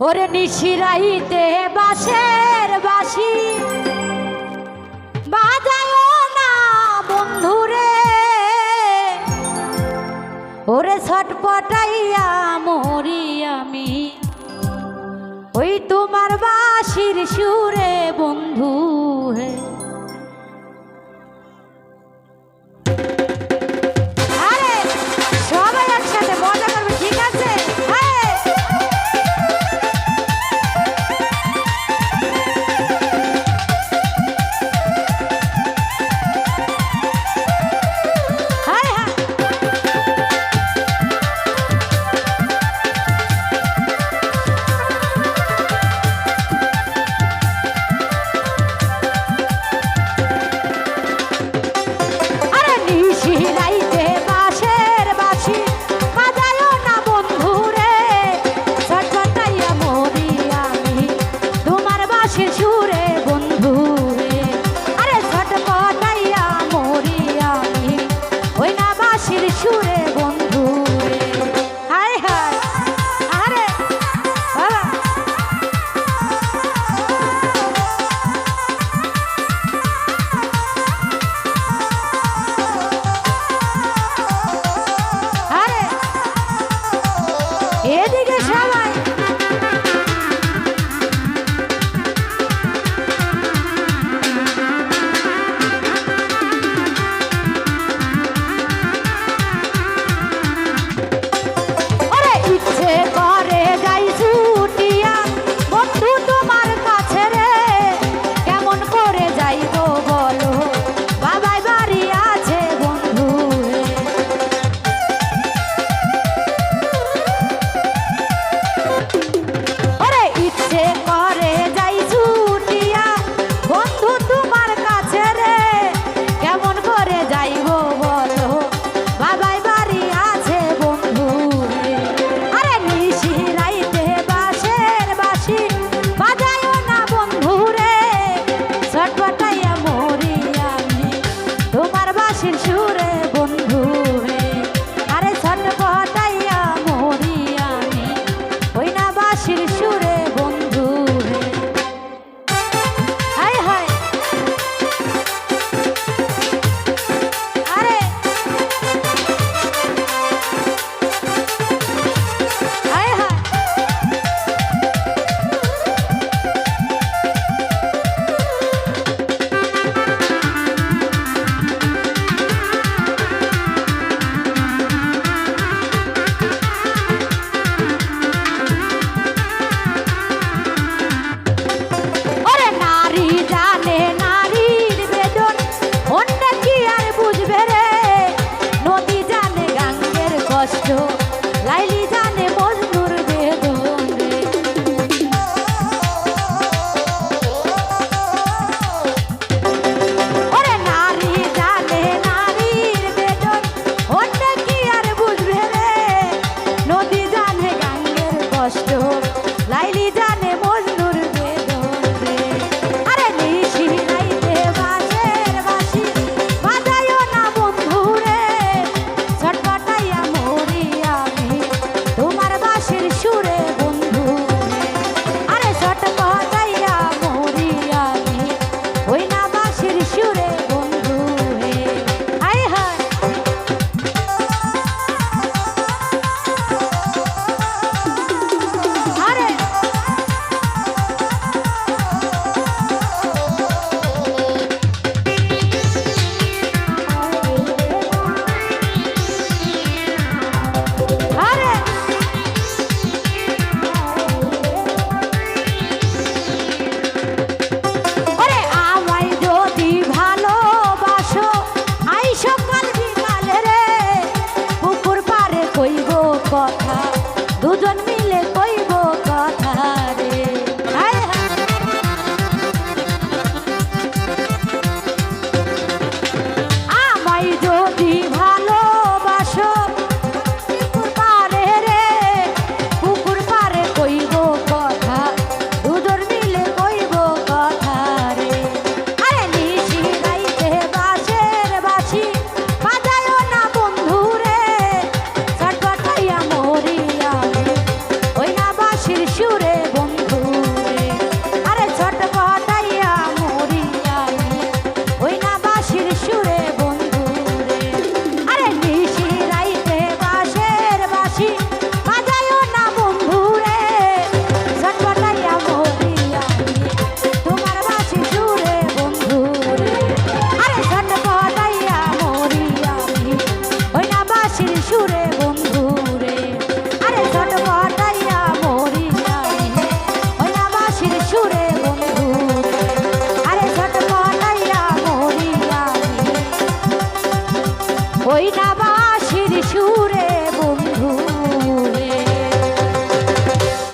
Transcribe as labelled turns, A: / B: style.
A: ওরে নিশিরাইতে বাসের বাসি বাজায় না বন্ধুরে। ওরে ছটপটাইয়া মরি আমি। ওই তোমার বাসির সুরে দূরে হাসির সুরে বলে কইব কথা।